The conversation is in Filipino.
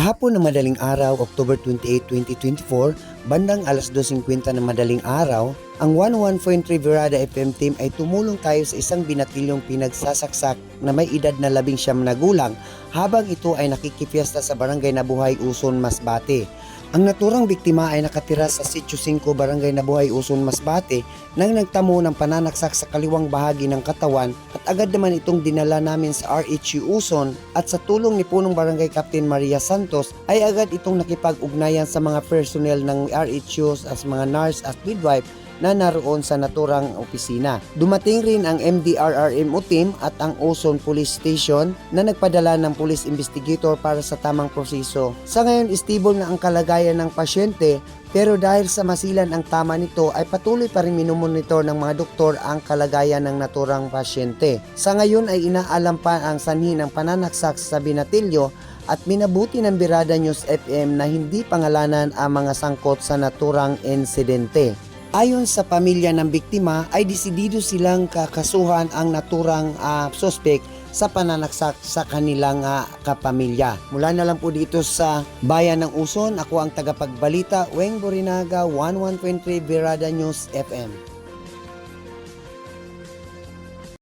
Hapon ng madaling araw, October 28, 2024, bandang alas 2.50 ng madaling araw, ang 11.3 Virada FM team ay tumulong tayo sa isang binatilyong pinagsasaksak na may edad na labing siyam na gulang habang ito ay nakikipiesta sa barangay Nabuhay, Uson, Masbate. Ang naturang biktima ay nakatira sa Sitio 5 Barangay Nabuhay, Uson, Masbate nang nagtamo ng pananaksak sa kaliwang bahagi ng katawan at agad naman itong dinala namin sa RHU Uson at sa tulong ni punong barangay Captain Maria Santos ay agad itong nakipag-ugnayan sa mga personnel ng RHU as mga nurse at midwife na naroon sa naturang opisina. Dumating rin ang MDRRMO team at ang Ozone Police Station na nagpadala ng police investigator para sa tamang proseso. Sa ngayon, stable na ang kalagayan ng pasyente pero dahil sa masilan ang tama nito ay patuloy pa rin minumonitor ng mga doktor ang kalagayan ng naturang pasyente. Sa ngayon ay inaalam pa ang sanhi ng pananaksak sa binatilyo at minabuti ng Birada News FM na hindi pangalanan ang mga sangkot sa naturang insidente. Ayon sa pamilya ng biktima ay desidido silang kakasuhan ang naturang ah, suspect sa pananaksak sa kanilang ah, kapamilya. Mula na lang po dito sa Bayan ng Uson, ako ang tagapagbalita, Weng Borinaga, 1123 Virada News FM.